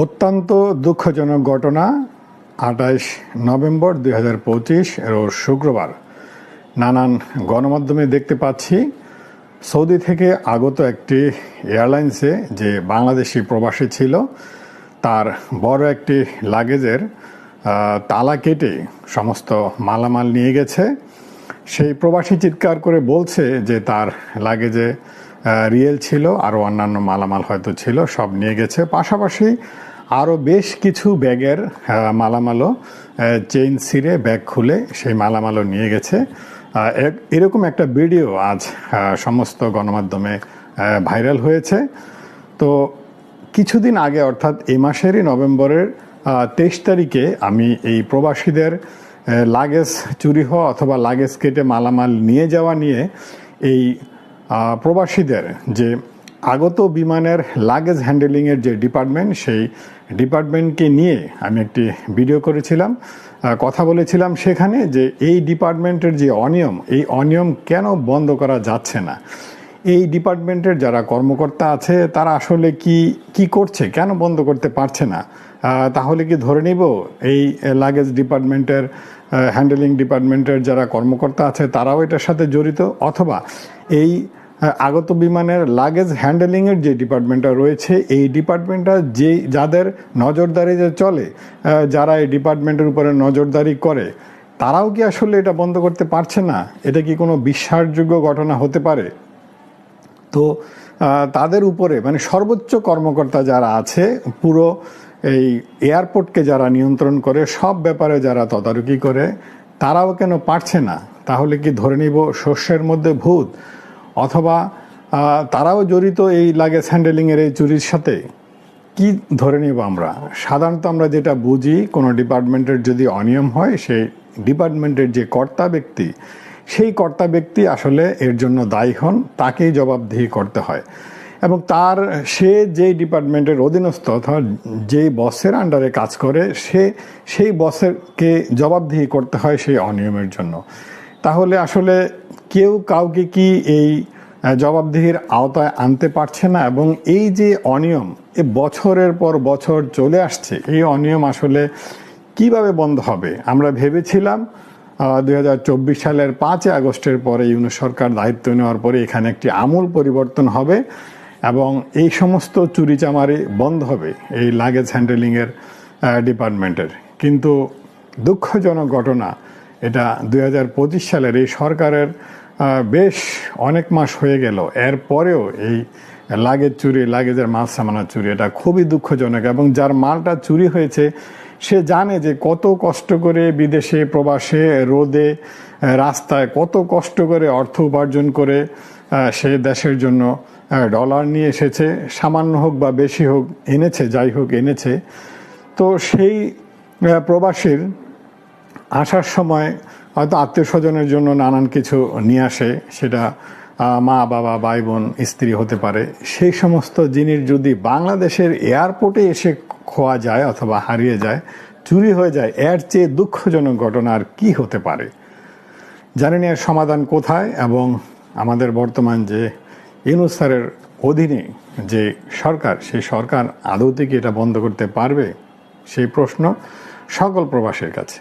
অত্যন্ত দুঃখজনক ঘটনা, আঠাইশ নভেম্বর দুই হাজার পঁচিশ, রোজ শুক্রবার। নানান গণমাধ্যমে দেখতে পাচ্ছি, সৌদি থেকে আগত একটি এয়ারলাইন্সে যে বাংলাদেশি প্রবাসী ছিল, তার বড় একটি লাগেজের তালা কেটে সমস্ত মালামাল নিয়ে গেছে। সেই প্রবাসী চিৎকার করে বলছে যে তার লাগেজে রিয়েল ছিল আরও অন্যান্য মালামাল হয়তো ছিল, সব নিয়ে গেছে। পাশাপাশি আরও বেশ কিছু ব্যাগের মালামালও চেইন ছিঁড়ে ব্যাগ খুলে সেই মালামালও নিয়ে গেছে। এরকম একটা ভিডিও আজ সমস্ত গণমাধ্যমে ভাইরাল হয়েছে। তো কিছুদিন আগে, অর্থাৎ এই মাসেরই নভেম্বরের তেইশ তারিখে আমি এই প্রবাসীদের লাগেজ চুরি হওয়া অথবা লাগেজ কেটে মালামাল নিয়ে যাওয়া নিয়ে এই প্রবাসীদের যে আগত বিমানের লাগেজ হ্যান্ডেলিংয়ের যে ডিপার্টমেন্ট সেই ডিপার্টমেন্টকে নিয়ে আমি একটি ভিডিও করেছিলাম। কথা বলেছিলাম সেখানে যে এই ডিপার্টমেন্টের যে অনিয়ম, এই অনিয়ম কেন বন্ধ করা যাচ্ছে না? এই ডিপার্টমেন্টের যারা কর্মকর্তা আছে, তারা আসলে কি কি করছে, কেন বন্ধ করতে পারছে না? তাহলে কি ধরে নিব এই লাগেজ ডিপার্টমেন্টের হ্যান্ডেলিং ডিপার্টমেন্টের যারা কর্মকর্তা আছে, তারাও এটার সাথে জড়িত? অথবা এই আগত বিমানের লাগেজ হ্যান্ডেলিংয়ের যে ডিপার্টমেন্টটা রয়েছে, এই ডিপার্টমেন্টটা যে, যাদের নজরদারি যে চলে যারা এই ডিপার্টমেন্টের উপরে নজরদারি করে, তারাও কি আসলে এটা বন্ধ করতে পারছে না? এটা কি কোনো বিশ্বাসযোগ্য ঘটনা হতে পারে? তো তাদের উপরে মানে সর্বোচ্চ কর্মকর্তা যারা আছে, পুরো এই এয়ারপোর্টকে যারা নিয়ন্ত্রণ করে, সব ব্যাপারে যারা তদারকি করে, তারাও কেন পারছে না? তাহলে কি ধরে নিব শস্যের মধ্যে ভূত? অথবা তারাও জড়িত এই লাগেজ হ্যান্ডেলিংয়ের এই চুরির সাথে? কি ধরে নেব আমরা? সাধারণত আমরা যেটা বুঝি, কোনো ডিপার্টমেন্টের যদি অনিয়ম হয় সেই ডিপার্টমেন্টের যে কর্তা ব্যক্তি, সেই কর্তা ব্যক্তি আসলে এর জন্য দায়ী হন, তাকেই জবাবদিহি করতে হয়। এবং তার, সে যেই ডিপার্টমেন্টের অধীনস্থ অথবা যেই বসের আন্ডারে কাজ করে, সে, সেই বসেরকে জবাবদিহি করতে হয় সেই অনিয়মের জন্য। তাহলে আসলে কেউ কাউকে কি এই জবাবদিহির আওতায় আনতে পারছে না? এবং এই যে অনিয়ম, এ বছরের পর বছর চলে আসছে, এই অনিয়ম আসলে কীভাবে বন্ধ হবে? আমরা ভেবেছিলাম দুই হাজার চব্বিশ সালের পাঁচই আগস্টের পরে ইউনুস সরকার দায়িত্ব নেওয়ার পরে এখানে একটি আমূল পরিবর্তন হবে এবং এই সমস্ত চুরিচামারি বন্ধ হবে এই লাগেজ হ্যান্ডেলিংয়ের ডিপার্টমেন্টের কিন্তু দুঃখজনক ঘটনা এটা দুই হাজার পঁচিশ সালের এই সরকারের বেশ অনেক মাস হয়ে গেল। এরপরেও এই লাগেজ চুরি, লাগেজের মাল সামানা চুরি, এটা খুবই দুঃখজনক এবং যার মালটা চুরি হয়েছে, সে জানে যে কত কষ্ট করে বিদেশে, প্রবাসে, রোদে রাস্তায় কত কষ্ট করে অর্থ উপার্জন করে সে দেশের জন্য ডলার নিয়ে এসেছে, সামান্য হোক বা বেশি হোক, এনেছে, যাই হোক, এনেছে। তো সেই প্রবাসীর আসার সময় হয়তো আত্মীয় স্বজনের জন্য নানান কিছু নিয়ে আসে, সেটা মা, বাবা, ভাই, বোন, স্ত্রী হতে পারে। সেই সমস্ত জিনিস যদি বাংলাদেশের এয়ারপোর্টে এসে খোয়া যায় অথবা হারিয়ে যায়, চুরি হয়ে যায়, এর চেয়ে দুঃখজনক ঘটনা আর কী হতে পারে? জানি না এর সমাধান কোথায় এবং আমাদের বর্তমান যে ইউনুস স্যারের অধীনে যে সরকার, সেই সরকার আদৌতে কি এটা বন্ধ করতে পারবে? সেই প্রশ্ন সকল প্রবাসীর কাছে।